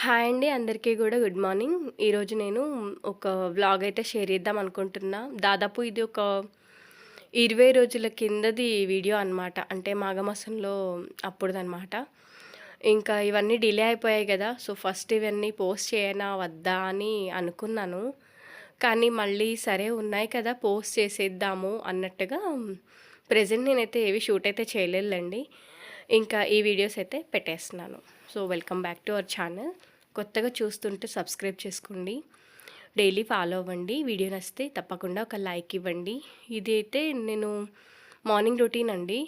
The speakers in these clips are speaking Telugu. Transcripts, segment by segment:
హాయ్ అండి అందరికీ కూడా గుడ్ మార్నింగ్. ఈరోజు నేను ఒక వ్లాగ్ అయితే షేర్ చేద్దాం అనుకుంటున్నా. దాదాపు ఇది ఒక ఇరవై రోజుల కిందది వీడియో అనమాట అంటే మాఘమాసంలో అప్పుడుదనమాట ఇంకా ఇవన్నీ డిలే అయిపోయాయి కదా సో ఫస్ట్ ఇవన్నీ పోస్ట్ చేయనా వద్దా అని అనుకున్నాను. కానీ మళ్ళీ సరే ఉన్నాయి కదా పోస్ట్ చేసేద్దాము అన్నట్టుగా ప్రజెంట్ నేనైతే ఏవి షూట్ అయితే చేయలేదండి ఇంకా ఈ వీడియోస్ అయితే పెట్టేస్తున్నాను. So welcome back to our channel. కొత్తగా చూస్తుంటే సబ్స్క్రైబ్ చేసుకోండి. డైలీ ఫాలో అవ్వండి. వీడియో నచ్చితే తప్పకుండా ఒక లైక్ ఇవ్వండి. ఇది అయితే నేను మార్నింగ్ రొటీన్ అండి.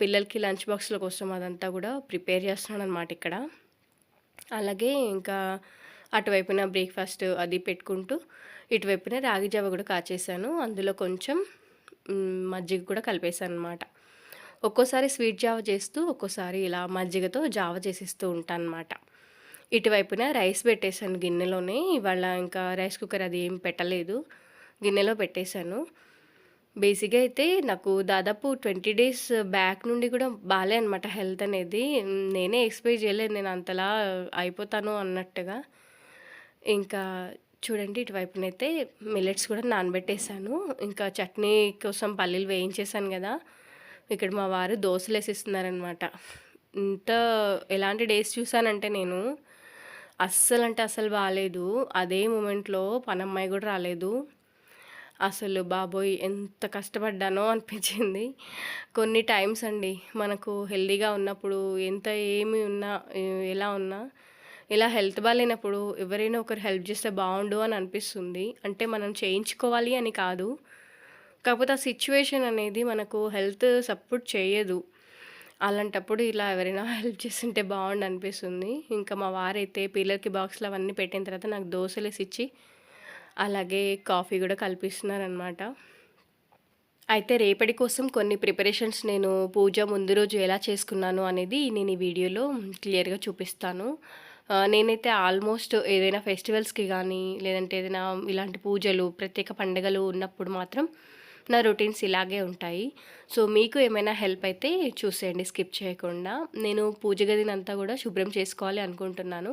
పిల్లలకి లంచ్ బాక్స్ల కోసం అదంతా కూడా ప్రిపేర్ చేస్తున్నాను అనమాట ఇక్కడ. అలాగే ఇంకా అటువైపున బ్రేక్ఫాస్ట్ అది పెట్టుకుంటూ ఇటువైపున రాగి జావ కూడా కాచేసాను అందులో కొంచెం మజ్జిగ కూడా కలిపేసాను అనమాట ఒక్కోసారి స్వీట్ జావ చేస్తూ ఒక్కోసారి ఇలా మజ్జిగతో జావ చేసిస్తూ ఉంటాను అనమాట ఇటువైపున రైస్ పెట్టేశాను గిన్నెలోనే. ఇవాళ ఇంకా రైస్ కుక్కర్ అది ఏం పెట్టలేదు. గిన్నెలో పెట్టేశాను. బేసిక్గా అయితే నాకు దాదాపు ట్వంటీ డేస్ బ్యాక్ నుండి కూడా బాగాలే అనమాట హెల్త్ అనేది. నేనే ఎక్స్పెక్ట్ చేయలేదు నేను అంతలా అయిపోతాను అన్నట్టుగా. ఇంకా చూడండి ఇటువైపునైతే మిల్లెట్స్ కూడా నానబెట్టేశాను. ఇంకా చట్నీ కోసం పల్లీలు వేయించేశాను కదా. ఇక్కడ మా వారు దోశలు వేసిస్తున్నారనమాట ఇంత ఎలాంటి డేస్ చూసానంటే నేను అస్సలు అంటే అస్సలు బాగాలేదు అదే మూమెంట్లో పనమ్మాయి కూడా రాలేదు. అసలు బాబోయ్ ఎంత కష్టపడ్డానో అనిపించింది. కొన్ని టైమ్స్ అండి మనకు హెల్దీగా ఉన్నప్పుడు ఎంత ఏమి ఉన్నా ఎలా ఉన్నా ఇలా హెల్త్ బాగాలేనప్పుడు ఎవరైనా ఒకరు హెల్ప్ చేస్తే బాగుండు అని అనిపిస్తుంది. అంటే మనం చేయించుకోవాలి అని కాదు. కాకపోతే ఆ సిచ్యువేషన్ అనేది మనకు హెల్త్ సపోర్ట్ చేయదు. అలాంటప్పుడు ఇలా ఎవరైనా హెల్ప్ చేస్తుంటే బాగుండు అనిపిస్తుంది. ఇంకా మా వారైతే పిల్లలకి బాక్స్లో అవన్నీ పెట్టిన తర్వాత నాకు దోశలు ఇచ్చి అలాగే కాఫీ కూడా కల్పిస్తున్నారనమాట అయితే రేపటి కోసం కొన్ని ప్రిపరేషన్స్ నేను పూజ ముందు రోజు ఎలా చేసుకున్నాను అనేది నేను ఈ వీడియోలో క్లియర్గా చూపిస్తాను. నేనైతే ఆల్మోస్ట్ ఏదైనా ఫెస్టివల్స్కి కానీ లేదంటే ఏదైనా ఇలాంటి పూజలు ప్రత్యేక పండుగలు ఉన్నప్పుడు మాత్రం నా రొటీన్స్ ఇలాగే ఉంటాయి. సో మీకు ఏమైనా హెల్ప్ అయితే చూసేయండి స్కిప్ చేయకుండా. నేను పూజ గదినంతా కూడా శుభ్రం చేసుకోవాలి అనుకుంటున్నాను.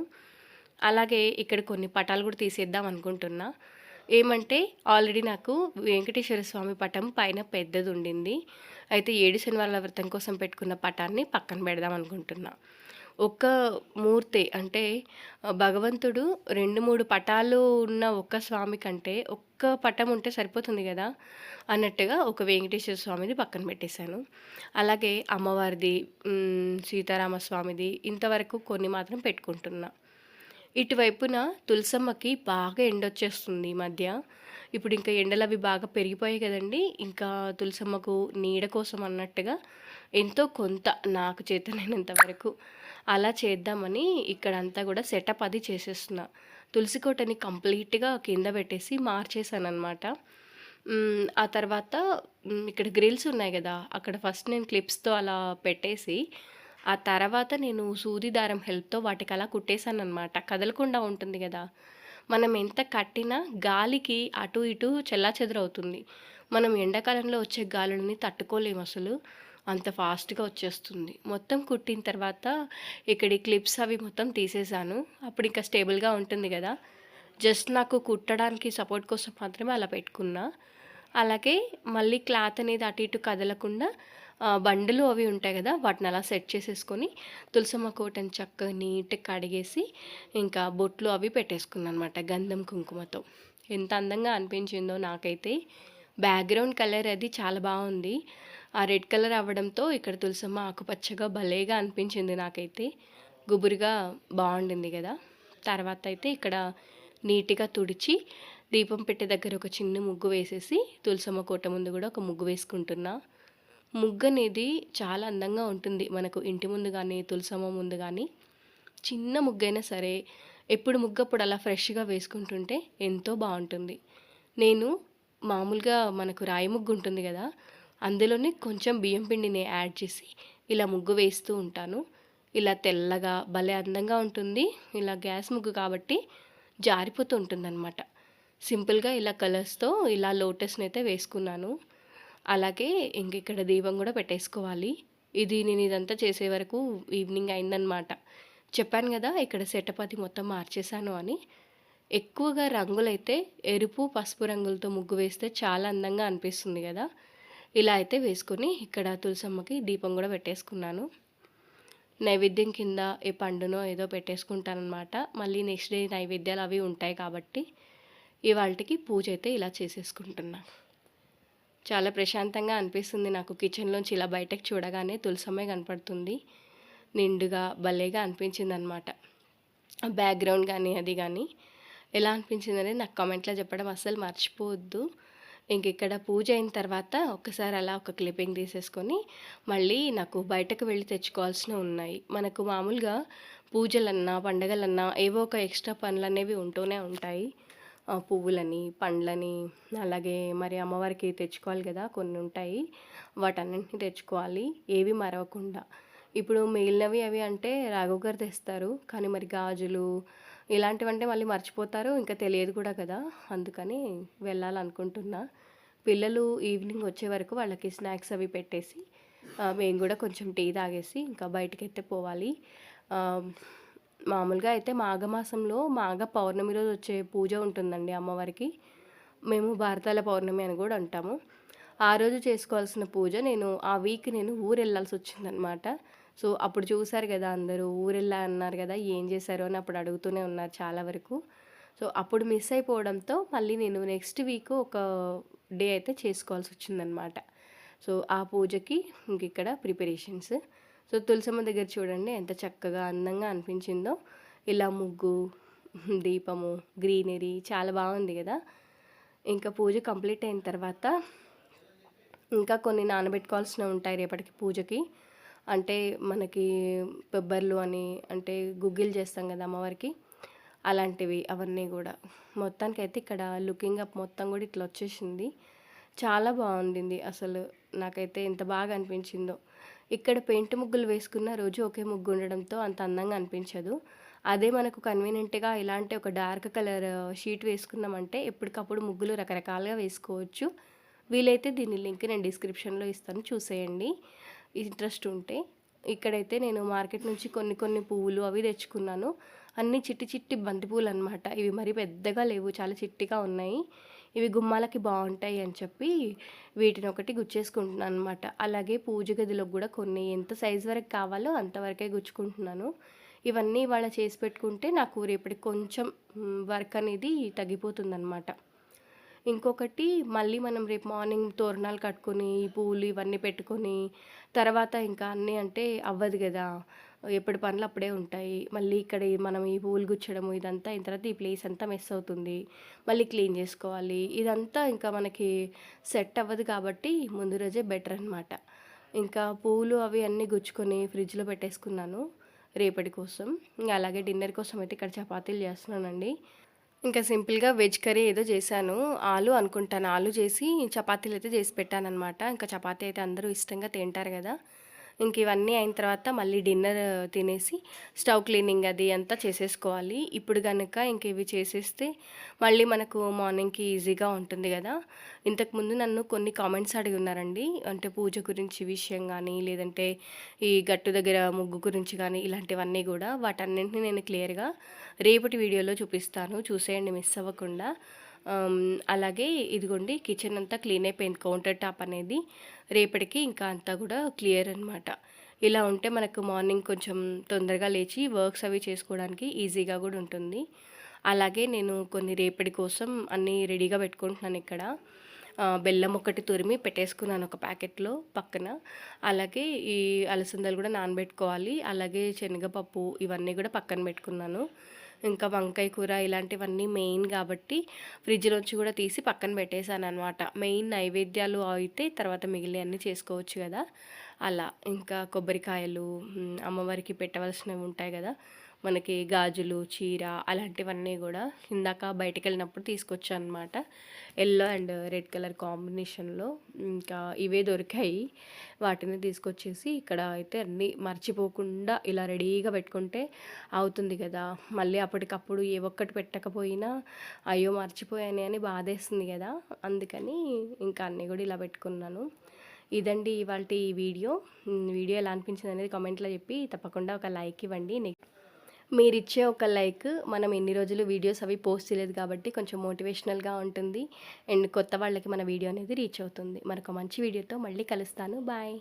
అలాగే ఇక్కడ కొన్ని పటాలు కూడా తీసేద్దాం అనుకుంటున్నా. ఏమంటే ఆల్రెడీ నాకు వెంకటేశ్వర స్వామి పటం పైన పెద్దది ఉండింది. అయితే ఏడు శనివారాల వ్రతం కోసం పెట్టుకున్న పటాన్ని పక్కన పెడదాం అనుకుంటున్నా. ఒక్క మూర్తి అంటే భగవంతుడు రెండు మూడు పటాలు ఉన్న ఒక్క స్వామి కంటే ఒక్క పటం ఉంటే సరిపోతుంది కదా? అన్నట్టుగా ఒక వెంకటేశ్వర స్వామిది పక్కన పెట్టేశాను. అలాగే అమ్మవారిది సీతారామ స్వామిది ఇంతవరకు కొన్ని మాత్రం పెట్టుకుంటున్నా. ఇటువైపున తులసమ్మకి బాగా ఎండొచ్చేస్తుంది ఈ మధ్య. ఇప్పుడు ఇంకా ఎండలు అవి బాగా పెరిగిపోయాయి కదండి. ఇంకా తులసమ్మకు నీడ కోసం అన్నట్టుగా ఎంతో కొంత నాకు చేతనైనంత వరకు అలా చేద్దామని ఇక్కడంతా కూడా సెటప్ అది చేసేస్తున్నా. తులసి కోటని కంప్లీట్గా కింద పెట్టేసి మార్చేసాను అనమాట ఆ తర్వాత ఇక్కడ గ్రిల్స్ ఉన్నాయి కదా అక్కడ ఫస్ట్ నేను క్లిప్స్తో అలా పెట్టేసి ఆ తర్వాత నేను సూది దారం హెల్ప్తో వాటికి అలా కుట్టేశాను అనమాట కదలకుండా ఉంటుంది కదా. మనం ఎంత కట్టినా గాలికి అటు ఇటు చెల్లా చెదరవుతుంది మనం ఎండాకాలంలో వచ్చే గాలులని తట్టుకోలేము అసలు అంత ఫాస్ట్గా వచ్చేస్తుంది. మొత్తం కుట్టిన తర్వాత ఇక్కడి క్లిప్స్ అవి మొత్తం తీసేసాను. అప్పుడు ఇంకా స్టేబుల్గా ఉంటుంది కదా. జస్ట్ నాకు కుట్టడానికి సపోర్ట్ కోసం మాత్రమే అలా పెట్టుకున్నా. అలాగే మళ్ళీ క్లాత్ అనేది అటు ఇటు కదలకుండా బండలు అవి ఉంటాయి కదా వాటిని అలా సెట్ చేసేసుకొని తులసమ్మ కోటని చక్కగా నీట్గా కడిగేసి ఇంకా బొట్లు అవి పెట్టేసుకున్నాను అనమాట గంధం కుంకుమతో. ఎంత అందంగా అనిపించిందో నాకైతే. బ్యాక్గ్రౌండ్ కలర్ అది చాలా బాగుంది. ఆ రెడ్ కలర్ అవ్వడంతో ఇక్కడ తులసమ్మ ఆకుపచ్చగా భలేగా అనిపించింది నాకైతే. గుబురుగా బాగుండింది కదా. తర్వాత అయితే ఇక్కడ నీట్గా తుడిచి దీపం పెట్టే దగ్గర ఒక చిన్న ముగ్గు వేసేసి తులసమ్మ కోట ముందు కూడా ఒక ముగ్గు వేసుకుంటున్నా. ముగ్గు అనేది చాలా అందంగా ఉంటుంది మనకు ఇంటి ముందు కానీ తులసమ్మ ముందు కానీ చిన్న ముగ్గైనా సరే ఎప్పుడు ముగ్గప్పుడు అలా ఫ్రెష్గా వేసుకుంటుంటే ఎంతో బాగుంటుంది. నేను మామూలుగా మనకు రాయి ముగ్గు ఉంటుంది కదా అందులోనే కొంచెం బియ్యం పిండిని యాడ్ చేసి ఇలా ముగ్గు వేస్తూ ఉంటాను. ఇలా తెల్లగా భలే అందంగా ఉంటుంది. ఇలా గ్యాస్ ముగ్గు కాబట్టి జారిపోతూ ఉంటుందన్నమాట. సింపుల్గా ఇలా కలర్స్తో ఇలా లోటస్ని అయితే వేసుకున్నాను. అలాగే ఇంక ఇక్కడ దీపం కూడా పెట్టేసుకోవాలి. ఇది నేను ఇదంతా చేసే వరకు ఈవినింగ్ అయిందనమాట చెప్పాను కదా ఇక్కడ సెటప్ అది మొత్తం మార్చేశాను అని. ఎక్కువగా రంగులైతే ఎరుపు పసుపు రంగులతో ముగ్గు వేస్తే చాలా అందంగా అనిపిస్తుంది కదా. ఇలా అయితే వేసుకొని ఇక్కడ తులసమ్మకి దీపం కూడా పెట్టేసుకున్నాను. నైవేద్యం కింద ఏ పండునో ఏదో పెట్టేసుకుంటానమాట మళ్ళీ నెక్స్ట్ డే నైవేద్యాలు అవి ఉంటాయి కాబట్టి ఇవాళకి పూజ అయితే ఇలా చేసేసుకుంటున్నా. చాలా ప్రశాంతంగా అనిపిస్తుంది నాకు కిచెన్లోంచి ఇలా బయటకు చూడగానే తులసమ్మే కనపడుతుంది. నిండుగా భలేగా అనిపించింది అనమాట బ్యాక్గ్రౌండ్ కానీ అది కానీ ఎలా అనిపించింది అనేది నాకు కామెంట్లో చెప్పడం అస్సలు మర్చిపోవద్దు. ఇంక ఇక్కడ పూజ అయిన తర్వాత ఒక్కసారి అలా ఒక క్లిప్పింగ్ తీసేసుకొని మళ్ళీ నాకు బయటకు వెళ్ళి తెచ్చుకోవాల్సినవి ఉన్నాయి. మనకు మామూలుగా పూజలన్నా పండగలన్నా ఏవో ఒక ఎక్స్ట్రా పనులు అనేవి ఉంటూనే ఉంటాయి. పువ్వులని పండ్లని అలాగే మరి అమ్మవారికి తెచ్చుకోవాలి కదా కొన్ని ఉంటాయి. వాటన్నింటిని తెచ్చుకోవాలి ఏవి మరవకుండా. ఇప్పుడు మిగిలినవి అవి అంటే రాఘవ్ గారు తెస్తారు. కానీ మరి గాజులు ఇలాంటివంటే మళ్ళీ మర్చిపోతారు ఇంకా తెలియదు కూడా కదా. అందుకని వెళ్ళాలనుకుంటున్నా. పిల్లలు ఈవినింగ్ వచ్చే వరకు వాళ్ళకి స్నాక్స్ అవి పెట్టేసి మేము కూడా కొంచెం టీ తాగేసి ఇంకా బయటికి అయితే పోవాలి మామూలుగా అయితే మాఘమాసంలో మాఘ పౌర్ణమి రోజు వచ్చే పూజ ఉంటుందండి అమ్మవారికి. మేము భారతాల పౌర్ణమి అని కూడా అంటాము. ఆ రోజు చేసుకోవాల్సిన పూజ నేను ఆ వీక్ నేను ఊరు వెళ్ళాల్సి వచ్చిందనమాట. సో అప్పుడు చూశారు కదా అందరూ ఊరెళ్ళా అన్నారు కదా ఏం చేశారు అని అప్పుడు అడుగుతూనే ఉన్నారు చాలా వరకు. సో అప్పుడు మిస్ అయిపోవడంతో మళ్ళీ నేను నెక్స్ట్ వీక్ ఒక డే అయితే చేసుకోవాల్సి వచ్చిందనమాట సో ఆ పూజకి ఇంక ఇక్కడ ప్రిపరేషన్స్ సో తులసమ్మ దగ్గర చూడండి ఎంత చక్కగా అందంగా అనిపించిందో. ఇలా ముగ్గు దీపము గ్రీనరీ చాలా బాగుంది కదా. ఇంకా పూజ కంప్లీట్ అయిన తర్వాత ఇంకా కొన్ని నానబెట్టుకోవాల్సినవి ఉంటాయి రేపటికి పూజకి. అంటే మనకి బొబ్బర్లు అని అంటే గుగ్గిలు చేస్తాం కదా అమ్మవారికి అలాంటివి అవన్నీ కూడా. మొత్తానికైతే ఇక్కడ లుకింగ్ అప్ మొత్తం కూడా ఇట్లా వచ్చేసింది. చాలా బాగుండింది అసలు. నాకైతే ఎంత బాగా అనిపించిందో. ఇక్కడ పెయింట్ ముగ్గులు వేసుకున్న రోజు ఒకే ముగ్గు ఉండడంతో అంత అందంగా అనిపించదు. అదే మనకు కన్వీనియంట్గా ఇలాంటి ఒక డార్క్ కలర్ షీట్ వేసుకున్నామంటే ఎప్పటికప్పుడు ముగ్గులు రకరకాలుగా వేసుకోవచ్చు. వీలైతే దీని లింక్ నేను డిస్క్రిప్షన్లో ఇస్తాను. చూసేయండి. ఇంట్రెస్ట్ ఉంటే ఇక్కడైతే నేను మార్కెట్ నుంచి కొన్ని కొన్ని పువ్వులు అవి తెచ్చుకున్నాను. అన్ని చిట్టి చిట్టి బంతి పూలు అనమాట ఇవి మరి పెద్దగా లేవు చాలా చిట్టిగా ఉన్నాయి. ఇవి గుమ్మాలకి బాగుంటాయి అని చెప్పి వీటిని ఒకటి గుచ్చేసుకుంటున్నాను అనమాట అలాగే పూజ గదిలో కూడా కొన్ని ఎంత సైజు వరకు కావాలో అంతవరకే గుచ్చుకుంటున్నాను. ఇవన్నీ వాళ్ళ చేసి పెట్టుకుంటే నాకు రేపటికి కొంచెం వర్క్ అనేది తగ్గిపోతుందన్నమాట. ఇంకొకటి మళ్ళీ మనం రేపు మార్నింగ్ తోరణాలు కట్టుకొని ఈ పూలు ఇవన్నీ పెట్టుకొని తర్వాత ఇంకా అన్నీ అంటే అవ్వదు కదా. ఎప్పటి పనులు అప్పుడే ఉంటాయి. మళ్ళీ ఇక్కడ మనం ఈ పూలు గుచ్చడము ఇదంతా అయిన తర్వాత ఈ ప్లేస్ అంతా మిస్ అవుతుంది. మళ్ళీ క్లీన్ చేసుకోవాలి. ఇదంతా ఇంకా మనకి సెట్ అవ్వదు కాబట్టి ముందు రోజే బెటర్ అనమాట ఇంకా పూలు అవి అన్నీ గుచ్చుకొని ఫ్రిడ్జ్లో పెట్టేసుకున్నాను రేపటి కోసం. ఇంకా అలాగే డిన్నర్ కోసం అయితే ఇక్కడ చపాతీలు చేస్తున్నానండి. ఇంకా సింపుల్గా వెజ్ కర్రీ ఏదో చేశాను. ఆలు అనుకుంటాను. ఆలు చేసి చపాతీలు అయితే చేసి పెట్టాను అనమాట ఇంకా చపాతీ అయితే అందరూ ఇష్టంగా తింటారు కదా. ఇంక ఇవన్నీ అయిన తర్వాత మళ్ళీ డిన్నర్ తినేసి స్టవ్ క్లీనింగ్ అది అంతా చేసేసుకోవాలి. ఇప్పుడు కనుక ఇంక ఇవి చేసేస్తే మళ్ళీ మనకు మార్నింగ్కి ఈజీగా ఉంటుంది కదా. ఇంతకుముందు నన్ను కొన్ని కామెంట్స్ అడిగి ఉన్నారండి. అంటే పూజ గురించి విషయం కానీ లేదంటే ఈ గట్టు దగ్గర ముగ్గు గురించి కానీ ఇలాంటివన్నీ కూడా వాటన్నింటినీ నేను క్లియర్గా రేపటి వీడియోలో చూపిస్తాను. చూసేయండి మిస్ అవ్వకుండా. అలాగే ఇదిగోండి కిచెన్ అంతా క్లీన్ అయిపోయింది. కౌంటర్ టాప్ అనేది రేపటికి ఇంకా అంతా కూడా క్లియర్ అనమాట ఇలా ఉంటే మనకు మార్నింగ్ కొంచెం తొందరగా లేచి వర్క్స్ అవి చేసుకోవడానికి ఈజీగా కూడా ఉంటుంది. అలాగే నేను కొన్ని రేపటి కోసం అన్నీ రెడీగా పెట్టుకుంటున్నాను ఇక్కడ. బెల్లం ఒకటి తురిమి పెట్టేసుకున్నాను ఒక ప్యాకెట్లో పక్కన. అలాగే ఈ అలసందలు కూడా నానబెట్టుకోవాలి. అలాగే శనగపప్పు ఇవన్నీ కూడా పక్కన పెట్టుకున్నాను. ఇంకా వంకాయ కూర ఇలాంటివన్నీ మెయిన్ కాబట్టి ఫ్రిడ్జ్లోంచి కూడా తీసి పక్కన పెట్టేశాను అనమాట మెయిన్ నైవేద్యాలు అయితే తర్వాత మిగిలి అన్నీ చేసుకోవచ్చు కదా. అలా ఇంకా కొబ్బరికాయలు అమ్మవారికి పెట్టవలసినవి ఉంటాయి కదా. మనకి గాజులు చీర అలాంటివన్నీ కూడా ఇందాక బయటకు వెళ్ళినప్పుడు తీసుకొచ్చాను అనమాట ఎల్లో అండ్ రెడ్ కలర్ కాంబినేషన్లో ఇంకా ఇవే దొరికాయి. వాటిని తీసుకొచ్చేసి ఇక్కడ అయితే అన్నీ మర్చిపోకుండా ఇలా రెడీగా పెట్టుకుంటే అవుతుంది కదా. మళ్ళీ అప్పటికప్పుడు ఏ ఒక్కటి పెట్టకపోయినా అయ్యో మర్చిపోయాను అని బాధేస్తుంది కదా. అందుకని ఇంకా అన్నీ కూడా ఇలా పెట్టుకున్నాను. ఇదండి ఇవాళ ఈ వీడియో. వీడియో ఎలా అనిపించింది అనేది కామెంట్లో చెప్పి తప్పకుండా ఒక లైక్ ఇవ్వండి. నెక్స్ట్ మీరిచ్చే ఒక లైక్ మనం ఎన్ని రోజులు వీడియోస్ అవి పోస్ట్ చేయలేదు కాబట్టి కొంచెం మోటివేషనల్‌గా ఉంటుంది. అండ్ కొత్త వాళ్ళకి మన వీడియో అనేది రీచ్ అవుతుంది. మరొక మంచి వీడియోతో మళ్ళీ కలుస్తాను. బాయ్.